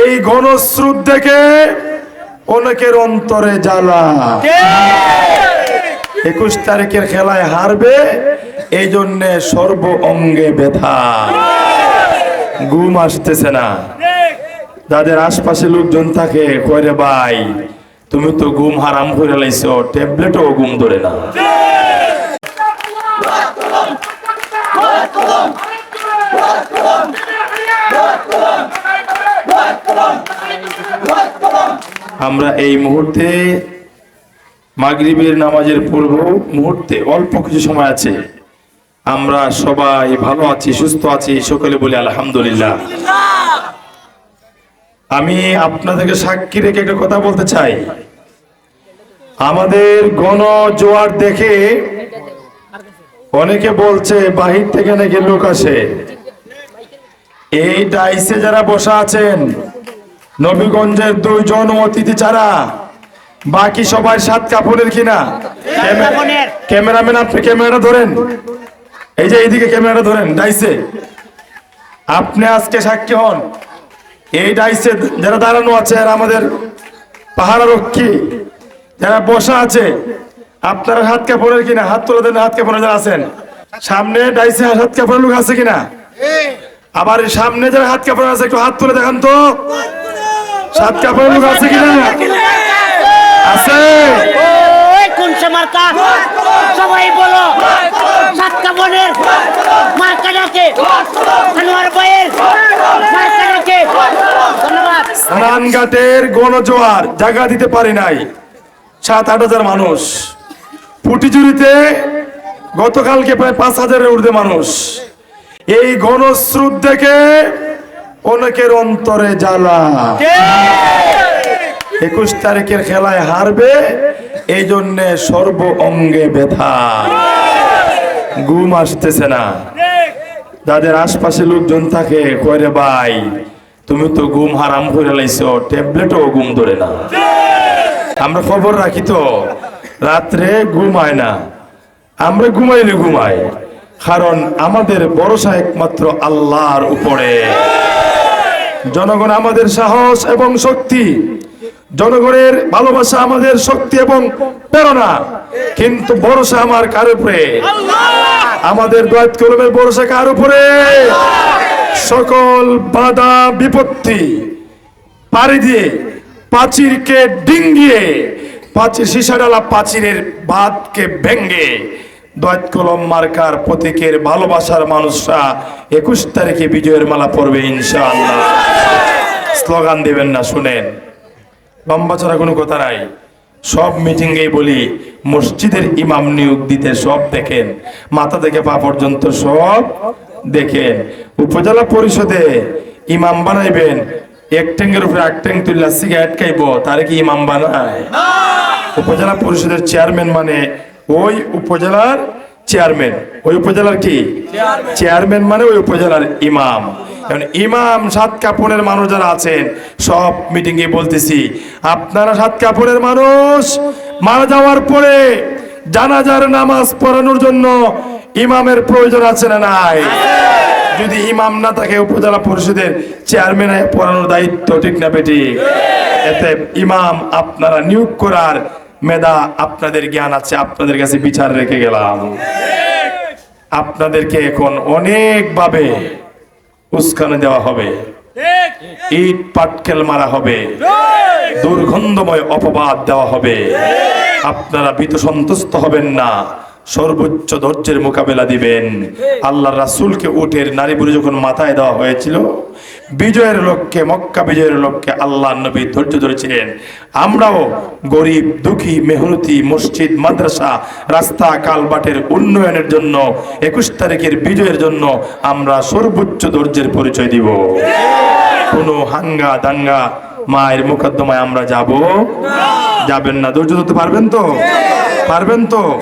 এই গণস্রোত দেখে অনেকের অন্তরে জ্বালা। একুশ তারিখের খেলায় হারবে এই জন্যে সর্ব অঙ্গে ব্যথা। ঘুম আসতেছে না। যাদের আশপাশে লোকজন থাকে কয়রে ভাই তুমি তো ঘুম হারাম করে লাইছো ট্যাবলেটও ঘুম ধরে না। আমরা এই মুহূর্তে মাগরিবের নামাজের পূর্ব মুহূর্তে অল্প কিছু সময় আছে। আমরা সবাই ভালো আছি, সুস্থ আছি, সকলে বলি আলহামদুলিল্লাহ। আমি আপনাদেরকে সাক্ষী রেখে একটা কথা বলতে চাই। আমাদের গণ জোয়ার দেখে অনেকে বলছে বাহির থেকে নাকি লোক আসে। এই ডাইসে যারা বসা আছেন নবীগঞ্জের দুইজন অতিথি ছাড়া বাকি সবাই সাত কাপড়ের কিনা? ক্যামেরাম্যান আপনি ক্যামেরাটা ধরেন। এই যে এইদিকে ক্যামেরাটা ধরেন ডাইসে। আপনি আজকে সাক্ষী হন। এই ডাইসে যারা দাঁড়ানো আছে আর আমাদের পাহাড়া রক্ষী যারা বসা আছে আপনারা হাত কাপড়ের কিনা? হাত তুলে দেন হাত কাপড়ে যারা আছেন। সামনে ডাইসে হাত কাপড়ের লোক আছে কিনা? আবার সামনে যারা হাত কাপড় আছে একটু হাত তুলে দেখান তো। সাত কাপড়ের লোক আছে কিনা? আছে। কোন মার্কা? সবাই বলো। সাত কাপড়ের মার্কা ডাকে। আনোয়ার ভাইয়ের মার্কা ডাকে। ধন্যবাদ। স্নানঘাটের গণজোয়ার জায়গা দিতে পারি নাই সাত আট হাজার মানুষ। ফুটিজুরিতে গতকালকে প্রায় পাঁচ হাজারের ঊর্ধ্বে মানুষ। এই গণস্রোত দেখে অনেকের অন্তরে জ্বালা। একুশ তারিখের খেলায় হারবে এই জন্যে সর্ব অঙ্গে ব্যথা। ঘুম আসতেছে না। যাদের আশপাশে লোকজন থাকে কয়রে ভাই তুমি তো ঘুম হারাম করে লাইছো ট্যাবলেটও ঘুম ধরে না। আমরা খবর রাখি তো রাত্রে ঘুমায় না। আমরা ঘুমাইলে ঘুমাই কারণ আমাদের ভরসা একমাত্র আল্লাহর উপরে। জনগণ আমাদের সাহস এবং শক্তি। জনগণের ভালোবাসা আমাদের শক্তি এবং প্রেরণা। কিন্তু ভরসা আমার কার উপরে? আমাদের দয়াত কলমের ভরসা কার উপরে? সকল বাধা, বিপত্তি পাড়ি দিয়ে, পাচিরকে ডিঙ্গিয়ে, পাচির সীসাডালা পাচিরের বাঁধকে ভেঙ্গে দয়াত কলম মার্কার প্রতীকের ভালোবাসার মানুষরা একুশ তারিখে বিজয়ের মালা পড়বে ইনশাআল্লাহ। স্লোগান দিবেন না শুনেন। লম্বা ছাড়া কোনো কথা নাই। সব মিটিংয়েই বলি মসজিদের ইমাম নিয়োগ দিতে সব দেখেন মাথা থেকে পা পর্যন্ত সব দেখেন। উপজেলা পরিষদে ইমাম বানাইবেন এক ট্যাঙ্গের উপরে এক ট্যাঙ্ক তুললে সিগারেট খাইব তারে কি ইমাম বানায়? উপজেলা পরিষদের চেয়ারম্যান মানে ওই উপজেলার চেয়ারম্যান। ওই উপজেলার কি? চেয়ারম্যান। মানে ওই উপজেলার ইমাম। এখন ইমাম সাত কাপড়ের মানুষ যারা আছেন সব মিটিং এ বলতেছি আপনারা সাত কাপড়ের মানুষ মারা যাওয়ার পরে জানাজার নামাজ পড়ানোর জন্য ইমামের প্রয়োজন আছে না নাই? যদি ইমাম না থাকে উপজেলা পরিষদের চেয়ারম্যান পড়ানোর দায়িত্ব ঠিক না বেটি এতে ইমাম আপনারা নিয়োগ করার মেধা আপনাদের জ্ঞান আছে, আপনাদের কাছে বিচার রেখে গেলাম। আপনাদেরকে এখন অনেকভাবে উস্কানে দেওয়া হবে। ইট পাটকেল মারা হবে। দুর্গন্ধময় অপবাদ দেওয়া হবে। আপনারা ভীত সন্তুষ্ট হবেন না। সর্বোচ্চ ধৈর্যের মোকাবেলা দিবেন। আল্লাহ রাসূলকে উটের নারী বুড়ি যখন মাথায় দেওয়া হয়েছিল, বিজয়ের লক্ষ্যে মক্কা বিজয়ের লক্ষ্যে আল্লাহ নবী ধৈর্য ধরেছিলেন। আমরাও গরিব, দুঃখী, মেহনতি, মসজিদ, মাদ্রাসা, রাস্তা, কালবাটের উন্নয়নের জন্য, একুশ তারিখের বিজয়ের জন্য আমরা সর্বোচ্চ ধৈর্যের পরিচয় দিব। কোনো হাঙ্গা দাঙ্গা মায়ের মোকদ্দমায় আমরা যাব? যাবেন না। ধৈর্য ধরতে পারবেন তো? পারবেন তো?